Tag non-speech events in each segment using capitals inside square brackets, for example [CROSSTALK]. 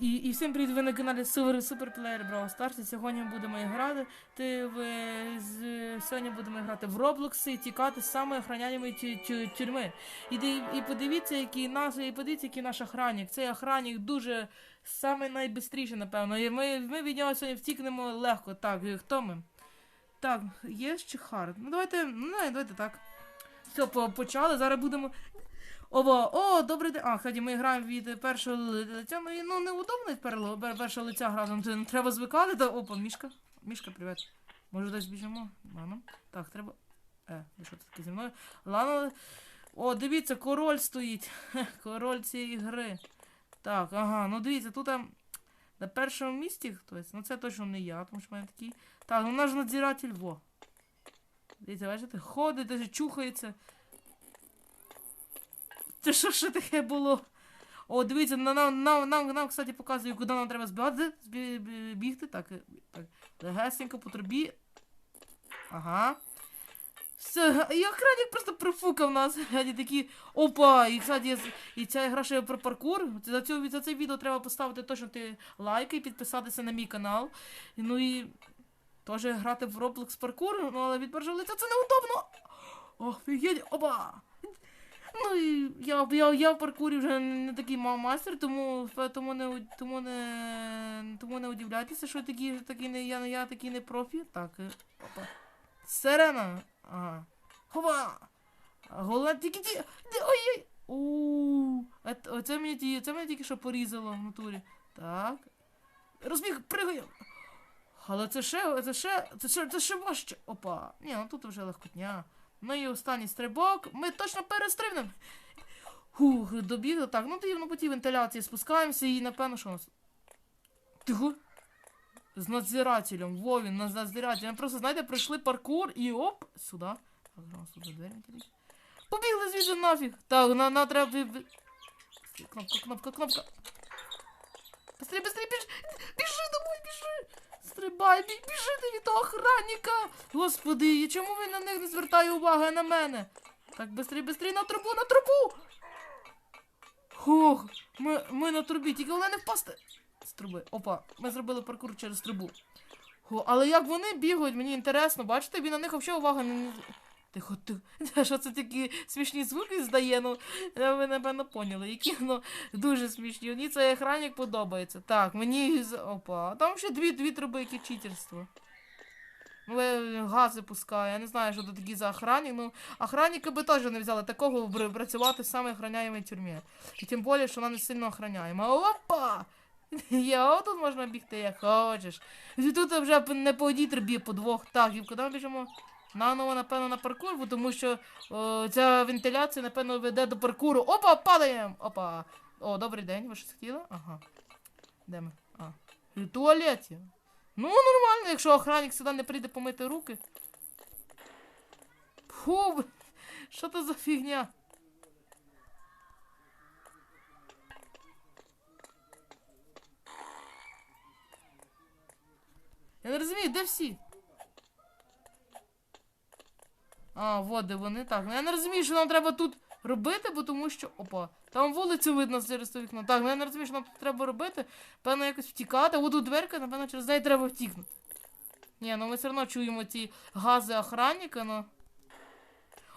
І, і всім привіт, ви на каналі Супер Суперплеєр Brawl Stars. І Сьогодні будемо грати. Ти, в, з, сьогодні будемо грати в Roblox і тікати з самої охраняємої тю, тю, тюрми. І, і подивіться, який наш, і подивіться, який наш охранник. Цей охранник дуже саме найбистріший, напевно. І ми, ми від нього сьогодні втікнемо легко. Так, хто ми? Так, є чи хард? Ну давайте, ну давайте так. Все, почали. Зараз будемо Ова, о, добрий день. А, кстати, ми граємо від першого лиця. Ну, і, ну неудобно від першого, лиця грати. Ну, треба звикати до. Опа, мішка. Мішка, привіт. Може десь біжимо? Ладно. Так, треба. Е, ви що таке зі мною? Ладно. О, дивіться, король стоїть. Король цієї гри. Так, ага, ну дивіться, тут на першому місці хтось. Ну це точно не я, тому що в мене такий. Так, ну наш надзиратель, во. Дивіться, бачите, ходить, даже чухається. Це що ще таке було? О, дивіться, на- нам, нам, нам, нам, кстати, показує, куди нам треба збігати, збі- бігти. Так, е, так. Легесенько по трубі. Ага. Все, і охранник просто профукав нас. Вони такі. Опа! І, кстати, і ця гра ще про паркур. За, цю, за це відео треба поставити точно ти лайки і підписатися на мій канал. Ну і теж грати в Roblox паркур, ну але від це неудобно. Офігеть, опа! Ну і я, я, я в паркурі вже не такий ма- майстер, тому, тому, не, тому, не, тому не удивляйтеся, що такі, такі не, я, я такий не профі. Так, е, опа. Сирена. Ага. Хова! Голова тільки ті. Ой-ой! Ууу. Оце мені, це мене тільки що порізало в натурі. Так. Розбіг, пригаю. Але це ще, це ще, це ще, це ще важче. Опа. Ні, ну тут вже легкотня. Ну і останній стрибок. Ми точно перестрибнемо. Хух, добігли. Так, ну тоді ну, по вентиляції спускаємося і напевно, що у нас. Тихо. З надзирателем. Вовін, з надзирателем. Просто, знаєте, пройшли паркур і оп, сюди. Так, зараз тут двері. Побігли звідси нафіг. Так, на, на треба. Кнопка, кнопка, кнопка. Быстрей, быстрей, біжи. біжите від того охранника. Господи, чому він на них не звертає уваги а на мене? Так, быстрей, быстрей, на трубу, на трубу. Хох, ми, ми на трубі, тільки вона не впасти. З труби. Опа, ми зробили паркур через трубу. Хо, але як вони бігають, мені інтересно, бачите, він на них взагалі уваги не. Тихо, [LAUGHS] тихо. Що це такі смішні звуки здає? Ну, е, ви напевно поняли, які ну, дуже смішні. Мені цей охранник подобається. Так, мені. Опа. Там ще дві, дві труби, які читерство. Ну, е, гази пускає. Я не знаю, що це такі за охранник. Ну, охранника би теж не взяли такого працювати в саме охраняємій тюрмі. І тим більше, що вона не сильно охраняєма. Опа! [LAUGHS] Я тут можна бігти як хочеш. Тут вже не по одній трубі, по двох. Так, і куди ми біжимо? Наново, напевно, на паркур, бо тому що о, ця вентиляція, напевно, веде до паркуру. Опа, падаємо! Опа! О, добрий день, ви щось хотіли? Ага. Де ми? А. В туалеті. Ну, нормально, якщо охранник сюди не прийде помити руки. Фу, що це за фігня? Я не розумію, де всі? А, вот де вони так. Ну я не розумію, що нам треба тут робити, бо тому що. Опа, там вулицю видно через це вікно. Так, ну я не розумію, що нам тут треба робити. Певно, якось втікати. О, тут дверка, напевно, через неї треба втікнути. Ні, ну ми все одно чуємо ці гази охранника, ну.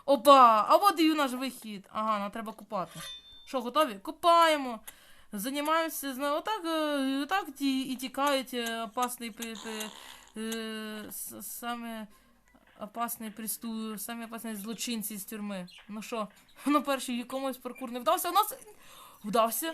Опа! А от і наш вихід. Ага, нам треба купати. Що, готові? Купаємо. Займаємося, зна- отак, е, отак і тікають е, опасний е, саме опасний престу, самі опасні злочинці з тюрми. Ну що, [LAUGHS] ну перший якомусь паркур не вдався, у нас вдався.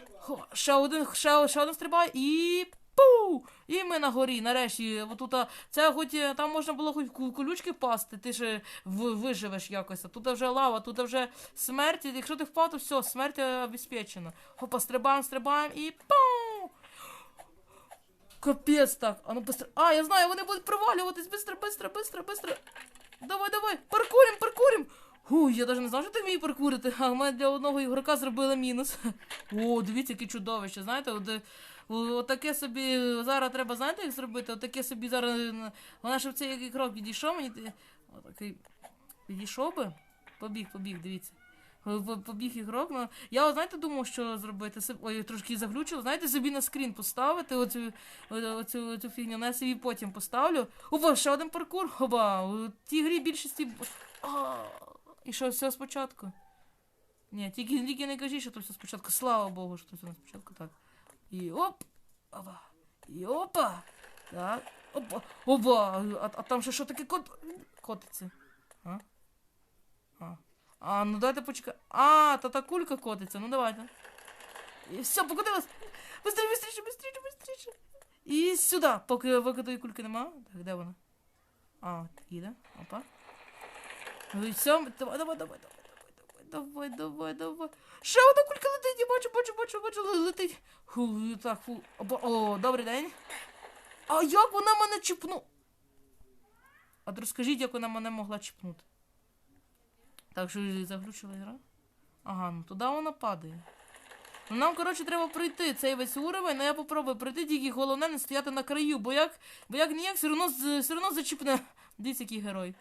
Ще один, ще, ще один стрибає і пу! І ми на горі, нарешті. Отут, це хоч е, там можна було хоч колючки впасти, ти ж виживеш якось. А тут вже лава, тут вже смерть. Якщо ти впав, то все, смерть е, обезпечена. Хопа, стрибаємо, стрибаємо і пау! Капець так. А ну быстро. А, я знаю, вони будуть провалюватись. Быстро, быстро, быстро, быстро. Давай, давай, паркурим, паркурим. Ху, я навіть не знав, що ти вмієш паркурити, а в мене для одного ігрока зробили мінус. О, дивіться, яке чудовище. Знаєте, от, е, о- отаке собі зараз треба, знаєте, як зробити? Отаке собі зараз. е, Вона ще в цей крок підійшов мені. ти- Отакий. Підійшов би. Побіг, побіг, дивіться. Побіг ігрок. Ну, я, знаєте, думав, що зробити. Ой, трошки заглючив. Знаєте, собі на скрін поставити оцю, оцю, оцю фігню, на собі потім поставлю. Опа, ще один паркур. Хоба, у тій грі більшості. А, і що, все спочатку? Ні, тільки, тільки не кажіть, що то все спочатку. Слава Богу, що це не спочатку так. І оп! Опа! І опа! Так. Опа! Опа! А, а там ще що таке кот... котиться? А? А. А, ну дайте почекай. А, та та кулька котиться, ну давайте. І все, покотилась. Быстрее, быстрее, быстрее, быстрее. І сюди, поки, поки тої кульки нема. Так, де вона? А, от, іде. Опа. Ну і все, давай, давай, давай, давай, давай, давай, давай, давай. Ще одна кулька летить, я бачу, бачу, бачу, бачу, ле- летить. Фу, так, фу. Опа, о, добрий день. А як вона мене чіпну? От розкажіть, як вона мене могла чіпнути. Так, що заглючила гра? Ага, ну туди вона падає. Ну нам, коротше, треба пройти цей весь уровень, ну я попробую пройти, тільки головне не стояти на краю, бо як, бо як ніяк, все одно, все одно зачіпне. [LAUGHS] Дивіться, який герой.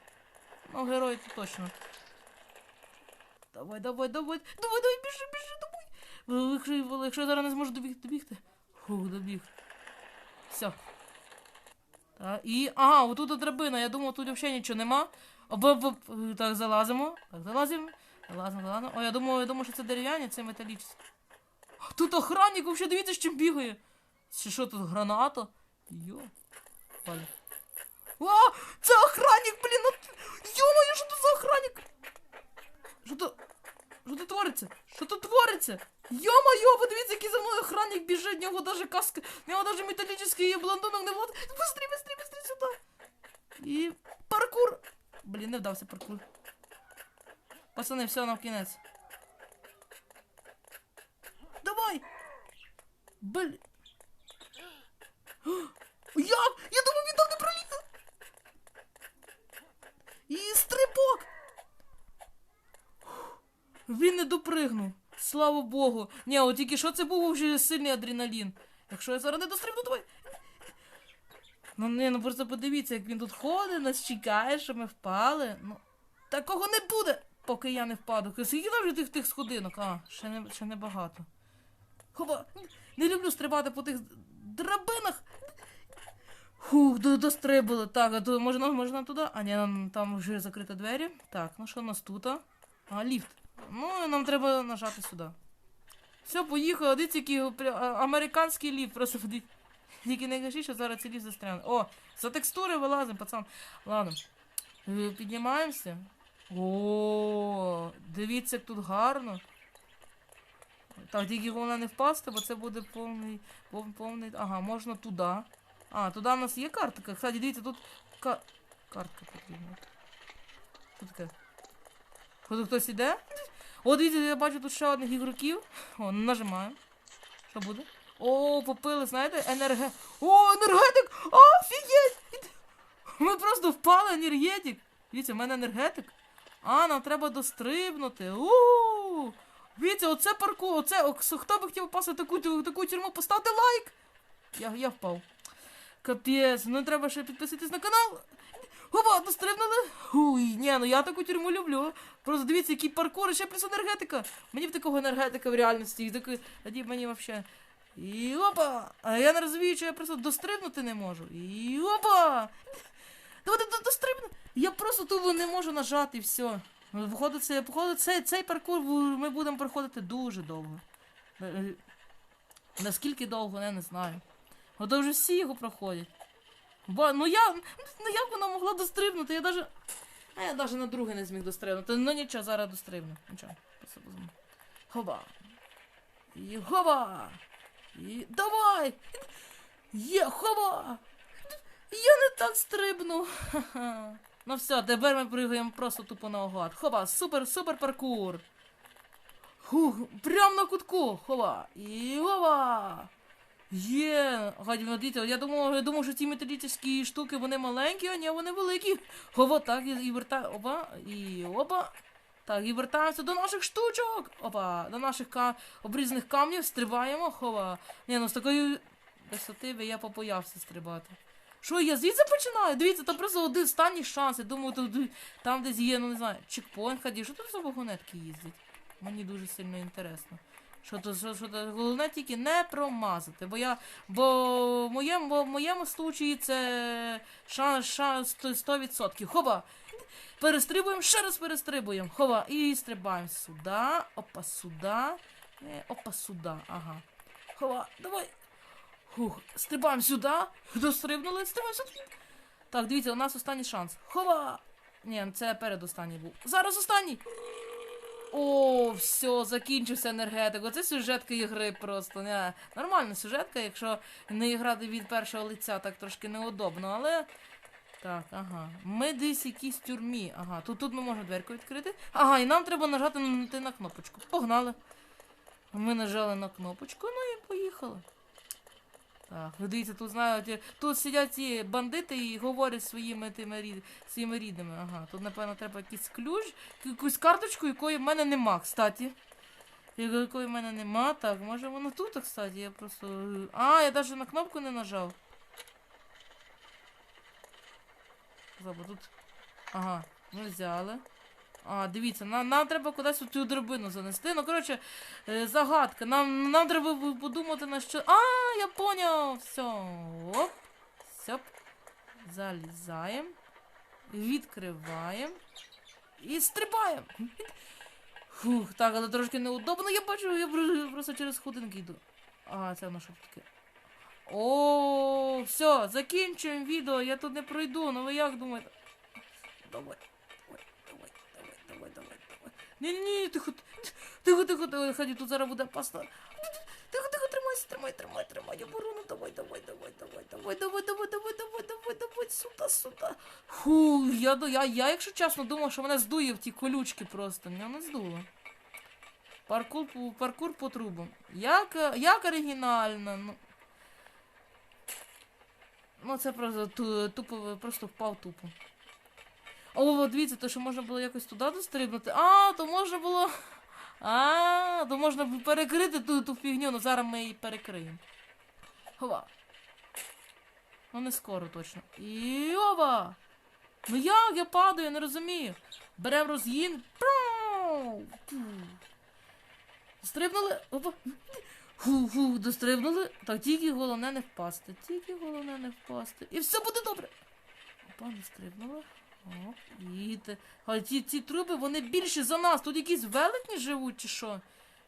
Ну, герой то точно. Давай, давай, давай, давай, давай, біжи, біжи, давай. Якщо, якщо я зараз не зможу добігти, добігти. Фух, добіг. Все. Так, і. Ага, отут драбина. Я думав, тут взагалі нічого нема. Оба, оба, е, так, залазимо. Так, залазимо. Залазимо, залазимо. О, я думав, я думав, що це дерев'яні, це металічні. Тут охранник, взагалі, дивіться, з чим бігає. Чи що тут граната? Йо. Палі. А, це охранник, блін, ну... Йо-моє, що тут за охранник? Що то... Що тут твориться? Що тут твориться? Йо-моє, подивіться, який за мною охранник біжить, в нього даже каска, в нього даже металлический блондонок не влад. Быстрей, быстрей, быстрей сюди. І паркур. Блін, не вдався паркур. Пацани, все, нам кінець. Давай! Блін. [GASPS] Як? Я думав, він там не пролізе. І стрибок. Він не допригнув. Слава Богу. Ні, от тільки що це був вже сильний адреналін. Якщо я зараз не дострибну, давай. Ну ні, ну просто подивіться, як він тут ходить, нас чекає, що ми впали. Ну, такого не буде, поки я не впаду. Скільки там вже тих тих сходинок? А, ще не, ще не багато. Хоба, не люблю стрибати по тих драбинах. Фух, до- дострибали. Так, а то можна, можна туди? А ні, там вже закриті двері. Так, ну що у нас тут? А, ліфт. Ну, нам треба нажати сюди. Все, поїхали, дивіться, який американський ліфт. Просто подивіться. Тільки не що зараз цей ліфт застряне. О, за текстури вилазимо, пацан. Ладно. Е, Піднімаємося. О, дивіться, як тут гарно. Так, тільки головне не впасти, бо це буде повний, пов, повний. Ага, можна туди. А, туди у нас є картка. Кстати, дивіться, тут ка... картка потрібна. Тут таке. Тут хтось іде? О, дивіться, я бачу тут ще одних ігроків. О, нажимаємо. Що буде? О, попили, знаєте, енерге. О, енергетик! Офігеть! Ми просто впали енергетик. Дивіться, в мене енергетик. А, нам треба дострибнути. У! Дивіться, оце парку, оце, хто би хотів попасти в таку, тю- таку тюрму, поставте лайк! Я, я впав. Капець, ну треба ще підписатись на канал. Опа, дострибнули. Уй, ні, ну я таку тюрму люблю. Просто дивіться, який паркур, ще плюс енергетика. Мені б такого енергетика в реальності. І такий, мені взагалі. І опа! А я не розумію, що я просто дострибнути не можу. І опа! Давайте дострибну. Я просто тут не можу нажати і все. Походу, це, походу, цей, цей паркур ми будемо проходити дуже довго. Е, е, Наскільки довго, я не знаю. Ото вже всі його проходять. Бо, ну я. Ну як вона могла дострибнути? Я даже. А я навіть на друге не зміг дострибнути. Ну нічого, зараз дострибну. Нічого. Хоба. І хоба. І давай! Є, хоба! Я не так стрибну. Ха-ха. Ну все, тепер ми пригаємо просто тупо наугад. Хоба, супер, супер паркур. Хух, прям на кутку. Хова. І хова. Є. Гаді, ну, дивіться, я думав, я думав, що ці металічні штуки вони маленькі, а ні, вони великі. Хова, так, і, верта... Опа, і опа. Так, і вертаємося до наших штучок. Опа, до наших ка... обрізаних камнів стрибаємо. Хова. Ні, ну з такої висоти би я побоявся стрибати. Що, я звідси починаю? Дивіться, там просто один останній шанс. Я думаю, тут, там десь є, ну не знаю, чекпоінт ходив. Що тут за вагонетки їздять? Мені дуже сильно інтересно. Що то, що, що то, головне тільки не промазати, бо я. Бо в моєму, в моєму случаї це шанс, шанс 100%. Хоба! Перестрибуємо, ще раз перестрибуємо. Хова, і стрибаємо сюди. Опа, сюди. Е, Опа, сюди. Ага. Хова, давай. Хух, стрибаємо сюди. Дострибнули, стрибаємо сюди. Так, дивіться, у нас останній шанс. Хова! Ні, це передостанній був. Зараз останній. О, все, закінчився енергетик. Оце сюжетка ігри просто. Не, нормальна сюжетка, якщо не грати від першого лиця, так трошки неудобно, але. Так, ага. Ми десь в якійсь тюрмі. Ага, тут, тут ми можемо дверку відкрити. Ага, і нам треба нажати на, на кнопочку. Погнали. Ми нажали на кнопочку, ну і поїхали. Так, ви дивіться, тут знають, е, тут сидять ці бандити і говорять своїми тими рід, своїми рідними. Ага, тут, напевно, треба якийсь ключ, якусь карточку, якої в мене нема, кстати. Якої в мене нема. Так, може воно тут, кстати, я просто. А, я навіть на кнопку не нажав. Забо, тут. Ага, ми взяли. А, дивіться, нам, нам треба кудись цю драбину занести. Ну, коротше, е, загадка. Нам, нам треба подумати на що. А, я поняв! Все. Оп. Сьоп. Залізаємо. Відкриваємо. І стрибаємо. Фух, так, але трошки неудобно. Я бачу, я просто через ходинки йду. Ага, це воно що таке. О, все, закінчуємо відео. Я тут не пройду. Ну ви як думаєте? Давай, давай, давай, давай, давай, давай, давай. Ні, ні, ні, тихо, тихо, тихо, тихо, ході, тут зараз буде паста. Тихо, тихо, тримайся, тримай, тримай, тримай, оборону, давай, давай, давай, давай, давай, давай, давай, давай, давай, давай, давай, сюди, сюди. Фу, я, я, я, якщо чесно, думав, що мене здує в ті колючки просто. Мене не здуло. Паркур, паркур по трубам. Як, е, як оригінально, ну. Ну, це просто ту- тупо, просто впав тупо. О, дивіться, то що можна було якось туди дострибнути. А, то можна було. А, то можна перекрити ту, ту фігню, ну зараз ми її перекриємо. Хова. Ну не скоро точно. Йова! Ну як я падаю, не розумію. Берем розгін. Стрибнули. Опа. Фу, дострибнули. Так, тільки головне не впасти. Тільки головне не впасти. І все буде добре. Опа, не. Оп, і те. А ці, ці труби, вони більші за нас. Тут якісь велетні живуть чи що?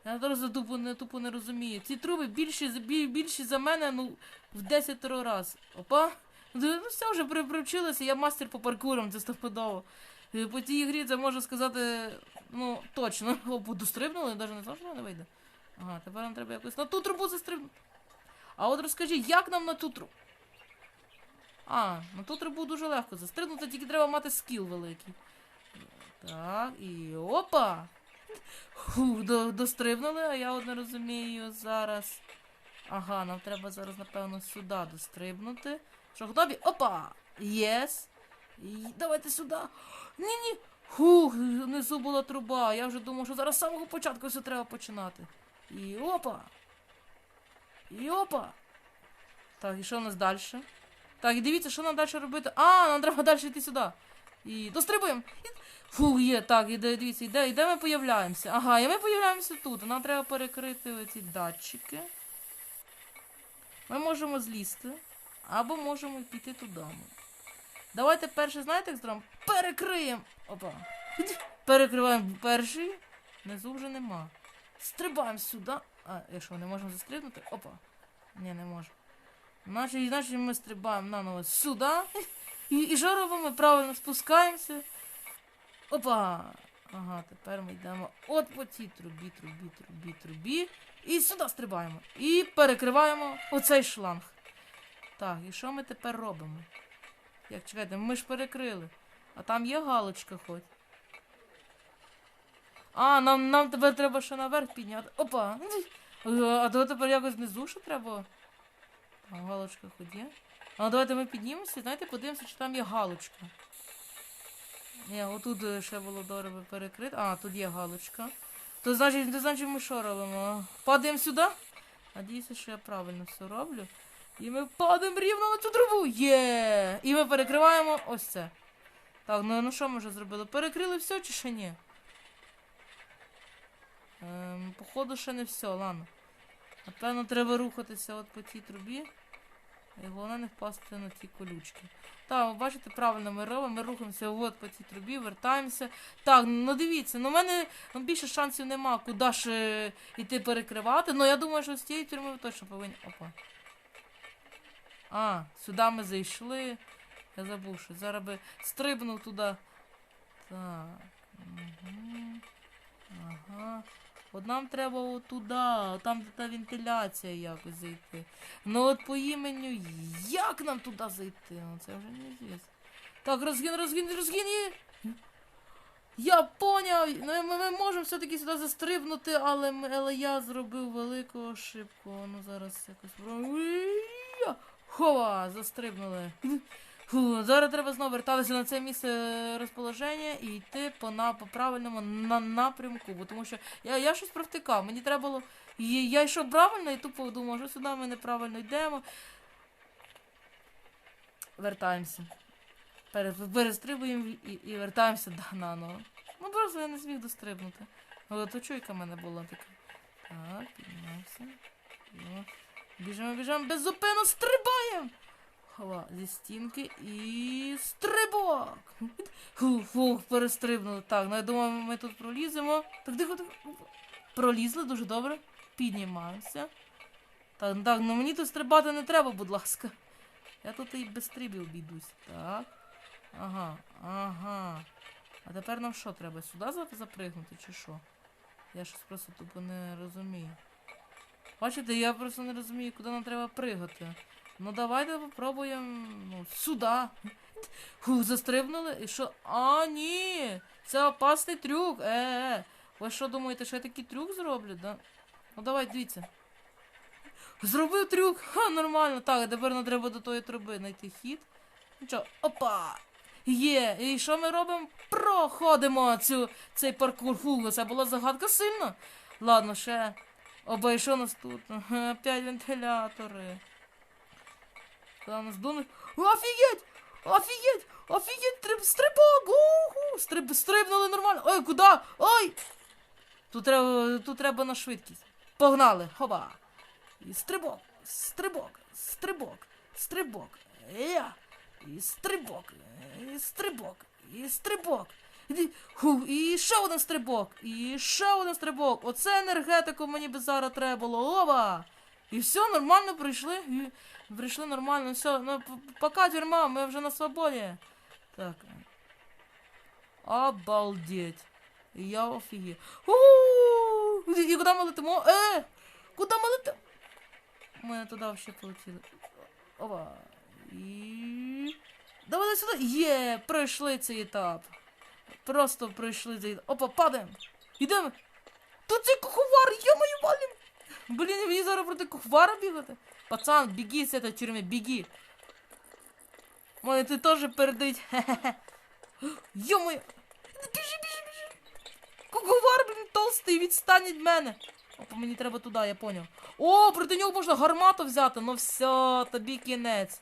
Я зараз тупо не, тупо не розумію. Ці труби більші, більші за мене, ну, в 10 раз. Опа. Ну все вже при- я мастер по паркурам, це стопудово. Е, По тій грі це можу сказати, ну, точно. О, дострибнули, навіть не знав, що вона вийде. Ага, тепер нам треба якось на ту трубу застрибнути. А от розкажіть, як нам на ту трубу? А, на ту трубу дуже легко застрибнути, тільки треба мати скіл великий. Так, і опа! Фу, до, дострибнули, а я от не розумію зараз. Ага, нам треба зараз, напевно, сюди дострибнути. Що, готові? Опа! Єс! І давайте сюди. Ні-ні. Хух, внизу була труба. Я вже думав, що зараз з самого початку все треба починати. І опа! І опа! Так, і що у нас далі? Так, і дивіться, що нам далі робити. А, нам треба далі йти сюди. І дострибуємо. Фу, є, так, іде, дивіться, іде, іде ми появляємося. Ага, і ми появляємося тут. Нам треба перекрити оці датчики. Ми можемо злізти. Або можемо піти туди. Давайте перше, знаєте, як зробимо? Перекриємо! Опа. Перекриваємо перший. Внизу вже нема. Стрибаємо сюди. А, якщо не можемо застрибнути? Опа. Ні, не можемо. Наче, іначе ми стрибаємо наново сюди. І, і що робимо? Правильно спускаємося. Опа! Ага, тепер ми йдемо от по цій трубі, трубі, трубі, трубі. І сюди стрибаємо. І перекриваємо оцей шланг. Так, і що ми тепер робимо? Як чекайте, ми ж перекрили. А там є галочка хоч. А, нам, нам тепер треба ще наверх підняти. Опа! А то тепер якось внизу ще треба. А галочка хоч є. А давайте ми піднімемося, знаєте, подивимося, чи там є галочка. Ні, отут е, ще було добре перекрити. А, тут є галочка. То значить, то значить ми що робимо? Падаємо сюди? Надіюся, що я правильно все роблю. І ми падаємо рівно на цю трубу. Є! І ми перекриваємо ось це. Так, ну, ну що ми вже зробили? Перекрили все чи ще ні? Ем, походу ще не все, ладно. Напевно, треба рухатися от по тій трубі. І головне не впасти на ті колючки. Так, ви бачите, правильно ми робимо, ми рухаємося от по тій трубі, вертаємося. Так, ну дивіться, ну в мене ну, більше шансів нема, куди ж іти перекривати. Ну я думаю, що з тієї тюрми ви точно повинні. Опа. А, сюди ми зайшли. Я забув, що зараз би стрибнув туди. Так. Угу. Ага. От нам треба отуда, там та вентиляція якось зайти. Ну от по іменю, як нам туди зайти? Ну це вже не звісно. Так, розгін, розгін, розгін і... Я поняв! Ну, ми, ми можемо все-таки сюди застрибнути, але, ми- але я зробив велику ошибку. Ну зараз якось. Хова! Застрибнули. Фу, зараз треба знову вертатися на це місце розположення і йти по, на, по правильному на, напрямку. Бо тому що я, я щось провтикав. Мені треба було. Я йшов правильно і тупо думав, що сюди ми неправильно йдемо. Вертаємося. Перестрибуємо і, і вертаємося да, наново. Ну просто я не зміг дострибнути. Але то чуйка в мене була така. Так, піднімався. Йо. Біжимо, біжимо, беззупинно стрибаємо! Хова зі стінки і стрибок! Фух, перестрибнули. Так, ну я думаю, ми тут проліземо. Так, тихо, тихо. Пролізли, дуже добре. Піднімаємося. Так, так, ну мені тут стрибати не треба, будь ласка. Я тут і без стрибів обійдусь. Так. Ага, ага. А тепер нам що треба? Сюди запригнути чи що? Я щось просто тупо не розумію. Бачите, я просто не розумію, куди нам треба пригати. Ну давайте попробуємо ну, сюди. Фу, застрибнули. І що? А, ні! Це опасний трюк. Е-е. Ви що думаєте, що я такий трюк зроблю, да? Ну давай, дивіться. Зробив трюк. Ха, нормально. Так, тепер нам треба до тої труби знайти хід. Нічого, опа! Є! І що ми робимо? Проходимо цю, цей паркур. Фу, це була загадка сильно. Ладно, ще. Що нас тут? Опять вентилятори. Куда нас дунуть? Офігеть! Офігеть! Офігеть! Триб, стрибок! Уху! Стриб, стрибнули нормально. Ой, куди? Ой! Тут треба, тут треба на швидкість. Погнали! Хоба! І стрибок! Стрибок! Стрибок! Стрибок! Я! І стрибок! І стрибок! І стрибок! Ху, і ще один стрибок! І ще один стрибок! Оце енергетику мені би зараз треба було! Оба! І все, нормально прийшли. Прийшли нормально, все. Ну, пока тюрма, ми вже на свободі. Так. Обалдеть. Я офігів. І куди ми летимо? Е! Куди ми летимо? Ми туди ще полетіли. Опа. І. Давай сюди. Є, пройшли цей етап. Просто пройшли цей етап. Опа, падаємо. Ідемо. Тут цей куховар, я мою. Блін, мені зараз проти кухвара бігати. Пацан, беги з цієї тюрми, беги. Мене ти теж передить. Хе-хе-хе. [LAUGHS] Йо-моє. Біжи. Куховар, блін, толстий, відстань від мене. Опа, мені треба туди, я поняв. О, проти нього можна гармату взяти. Ну все, тобі кінець.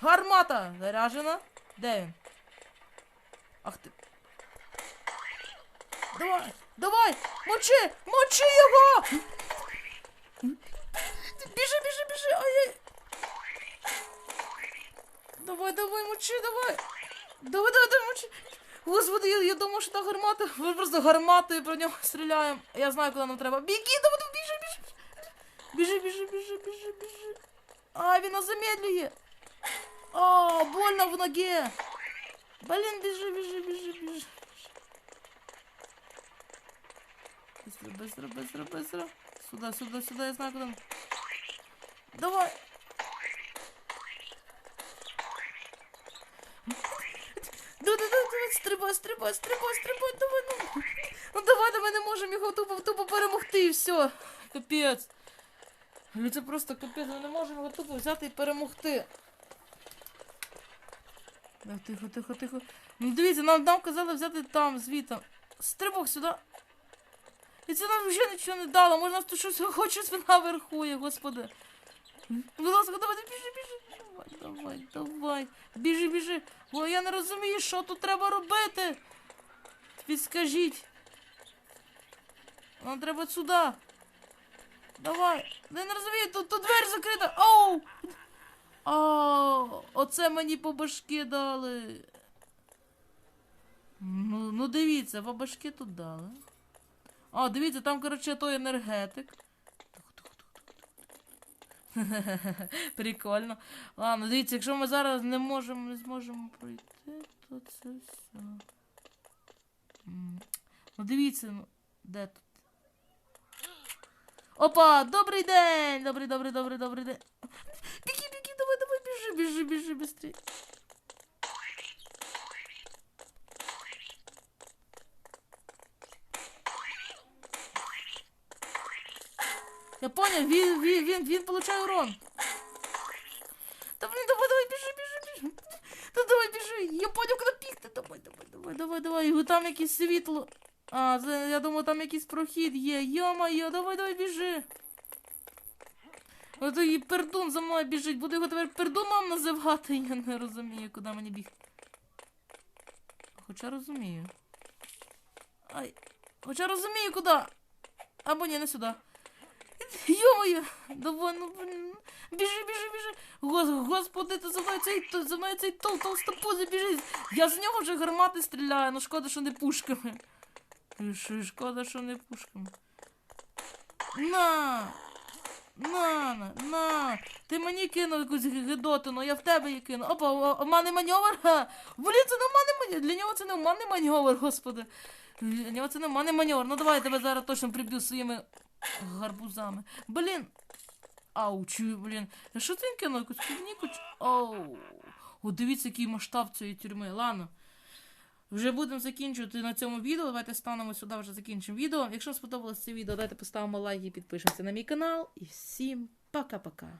Гармата заряджена. Де він? Ах ти. Давай, давай, мочи, мочи його! Біжи, біжи, біжи, ай-яй. Давай, давай, мочи, давай. Давай, давай, давай, мочи. Господи, я, я думав, що та гармата. Ми просто гарматою про нього стріляємо. Я знаю, куди нам треба. Біги, давай, давай, біжи, біжи. Біжи, біжи, біжи, біжи, біжи. А, він нас замедлює. О, больно в ноге. Блін, біжи, біжи, біжи, біжи. Быстро, быстро, быстро, быстро. Сюда, сюда, сюда, я знаю, куда. Давай. Да, да, да, стрибай, стрибай, стрибай, стрибай, давай, ну. Ну давай, давай, не можемо його тупо, тупо перемогти і все. Капець. Ну це просто капець, ми не можемо його тупо взяти і перемогти. Так, тихо, тихо, тихо. Ну дивіться, нам, нам казали взяти там, звідти. Стрибок сюди. І це нам вже нічого не дало. Може нас тут щось хоч щось наверху є, господи. Будь ласка, давай, біжи, біжи. Давай, давай, давай. Біжи, біжи. Бо я не розумію, що тут треба робити. Підскажіть. Нам треба сюди. Давай. Я не розумію, тут, тут двері закрита. Оу! А, оце мені по башки дали. Ну, ну дивіться, по башки тут дали. А, дивіться, там, коротше, той енергетик. [LAUGHS] Прикольно. Ладно, дивіться, якщо ми зараз не можемо, не зможемо пройти, то це все. Ну дивіться, ну, де тут? Опа, добрий день! Добрий, добрий, добрий, добрий день. Біги, біги, давай, давай, біжи, біжи, біжи, быстрей. Я понял, він, він, він, він получає урон. Та блін, давай, давай, біжи, біжи, біжи. Та давай, біжи. Я понял, куди бігти. Давай, давай, давай, давай, давай. Там якесь світло. А, це, я думаю, там якийсь прохід є. Йо-моє, давай, давай, біжи. Ото і пердун за мною біжить. Буду його тепер пердуном називати. Я не розумію, куди мені бігти. Хоча розумію. Ай. Хоча розумію, куди. Або ні, не сюди. Йо-моє! Давай, ну блін. Біжи, біжи, біжи. Гос, господи, ти за мною цей то- за мною цей тол толстопузий біжить. Я з нього вже гармати стріляю, ну шкода, що не пушками. Шкода, що не пушками. На! На, на, на. Ти мені кинув якусь гидотину, я в тебе її кину. Опа, о- обманний маневр. Ха. Блін, це не обманний маневр. Для нього це не обманний маневр, господи. Для нього це не обманний маневр. Ну давай я тебе зараз точно приб'ю своїми гарбузами. Блін. Ауч, блін. А Що ти кинув? Якусь? Оу. О, дивіться, який масштаб цієї тюрми. Ладно. Вже будемо закінчувати на цьому відео. Давайте станемо сюди, вже закінчимо відео. Якщо сподобалось це відео, давайте поставимо лайк і підпишемося на мій канал. І всім пока-пока.